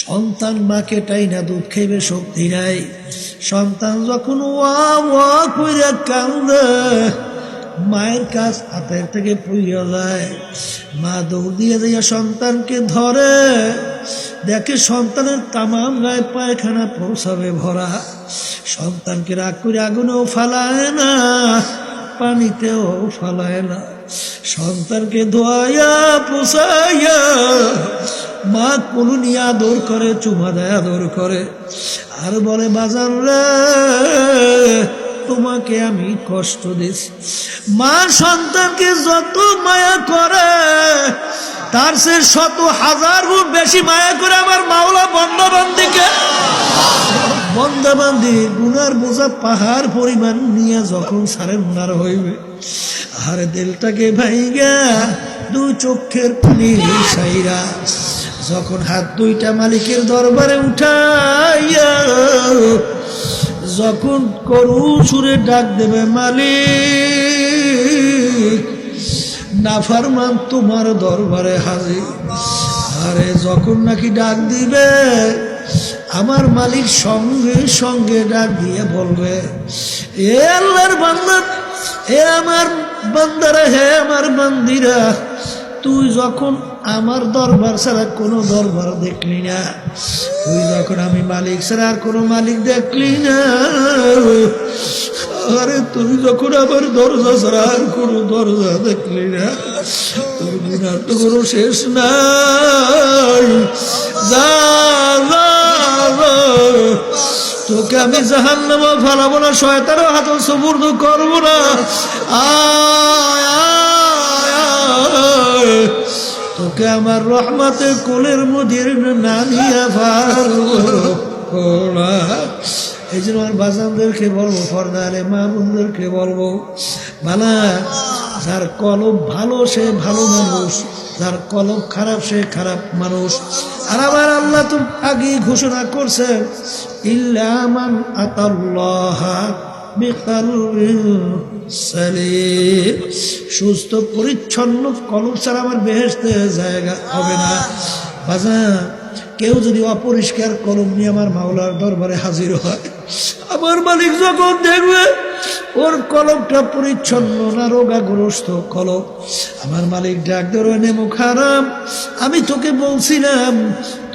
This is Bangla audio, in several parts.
সন্তান মাকে টাই না দুধ খাইবে শক্তি নাই। সন্তান যখন ওয়া ওয়া কান্দে, মায়ের কাছ হাতের থেকে পুইয়া যায়। মা দৌড় দিয়ে দিয়ে সন্তানকে ধরে। দেখে সন্তানের তামাম গায়ে পায়খানা পৌঁছাবে ভরা। সন্তানকে রাগ করে আগুনেও ফালায় না। পানিতেও ফালায় না। সন্তানকে ধোয়াইয়া, পোষাইয়া, মা কুলুনি আদর করে, চুমা দেয়, আদর করে। আর বলে বাজার তোমাকে আমি কষ্ট দিছি মা সন্তানকে যত মায়া করে তার সে শত হাজার গুণ বেশি মায়া করে আমার মাওলা বন্দাবান্দিকে। বন্দাবান্দি, গুনার বোঝা পাহাড় পরিমাণ নিয়ে যখন সারে মুনার হইবে আর দিলটাকে ভাইগা, দুই চোখের পানি সাইরা, যখন হাত দুইটা মালিকের দরবারে উঠাইয়া, যখন করু সুরে ডাক দেবে মালিক নাফারমান তোমার দরবারে হাজির। আরে যখন নাকি ডাক দিবে, আমার মালিক সঙ্গে সঙ্গে ডাক দিয়ে বলবে, এ আল্লাহর বান্দা হে আমার বান্দারা, হে আমার বান্দিরা, তুই যখন আমার দরবার ছাড়া কোনো দরবার দেখলি না, তুই যখন আমি মালিক ছাড়া আর কোনো মালিক দেখলি না আরে তুমি যখন আমার দরজা ছাড়া আর কোনো দরজা দেখলি না তোর গুণার তো কোনো শেষ নাই। তোকে আমি জাহান নামা ফালাবো না শয়তারও হাত সবুর্দ করব না। তোকে আমার রহমাতে কোলের মধ্যে নামিয়া না এই জন্য আমার বাজানদেরকে বলব, ফর্দারে মা বোনদেরকে বলব, বালা, যার কলম ভালো সে ভালো মানুষ, যার কলম খারাপ সে খারাপ মানুষ। আর আমার আল্লাহ তো আগেই ঘোষণা করছেন ইল্লামান। সুস্থ, পরিচ্ছন্ন কলম ছাড়া আমার বেহেস্তে জায়গা হবে না। বাজা, কেউ যদি অপরিষ্কার কলম নিয়ে আমার মাওলার দরবারে হাজির হয়। আমার মালিক যখন দেখবে, ওর কলমটা পরিচ্ছন্ন না, রোগাগ্রস্ত কলম। আমার মালিক ডাক ধরে নেমো আমি তোকে বলছিলাম,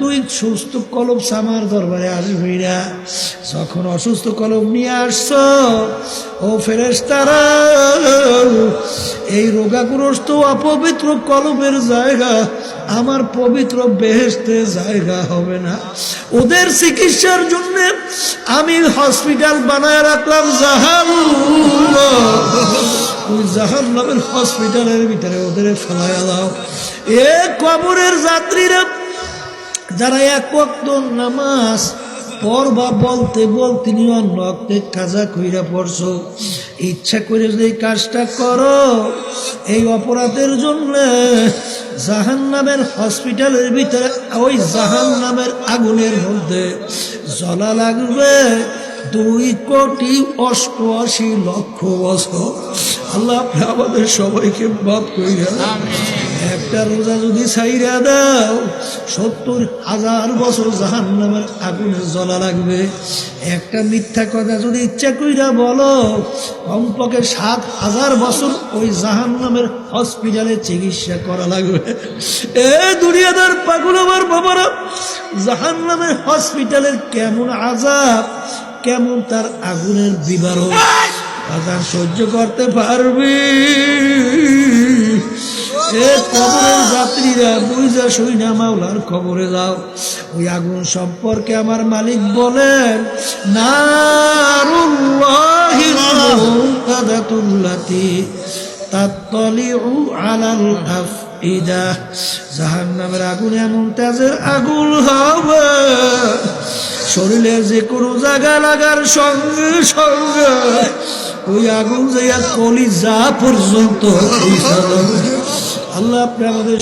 তুই সুস্থ কলম আমার দরবারে আসবি না। যখন অসুস্থ কলম নিয়ে আসছ, ও ফেরেস তারা এই রোগাগ্রস্ত অপবিত্র কলমের জায়গা আমার পবিত্র বেহেস্তে জায়গা হবে না। ওদের চিকিৎসার জন্য আমি হসপিটাল বানায় রাখলাম জাহান ওই জাহান নামের হসপিটালের ভিতরে ওদের ফেলায় দাও এ কবরের যাত্রীরা যারা এক ওয়াক্ত নামাজ পড়বা বলতে বলতে নিয়ন রক্তে কাজা কইরা পড়ছো। ইচ্ছা করে যদি কাজটা করো, এই অপরাধের জন্য জাহান নামের হসপিটালের ভিতরে, ওই জাহান নামের আগুনের মধ্যে জ্বলা লাগবে দুই কোটি অষ্টআশি লক্ষ বছর। আল্লাহ আমাদের সবাইকে মাফ কইরা একটা রোজা যদি ছাইরা দাও, সত্তর হাজার বছর জাহান নামের আগুনে জ্বলা লাগবে। একটা মিথ্যা কথা যদি ইচ্ছা কইরা বলো, কমপক্ষে সাত হাজার বছর ওই জাহান নামের হসপিটালে চিকিৎসা করা লাগবে। এ দুনিয়াদার পাগল আমার বাবারা জাহান নামের হসপিটালের কেমন আজাব কেমন তার আগুনের বিবরণ। আজান সহ্য করতে পারবি। এ কবরের যাত্রীরা বুঝা শুই না মাওলার খবরে যাও ওই আগুন সম্পর্কে আমার মালিক বলেন মুনকাদাতুল্লাতি তাত্তালিউ আলাল আফইদা জাহান্নামের আগুন এমন তেজের আগুন হবে, শরীরে যে কোনো জায়গা লাগার সঙ্গে সঙ্গে ওই আগুন যাইয়া কলি যা পর্যন্ত। আল্লাহ আপনি আমাদের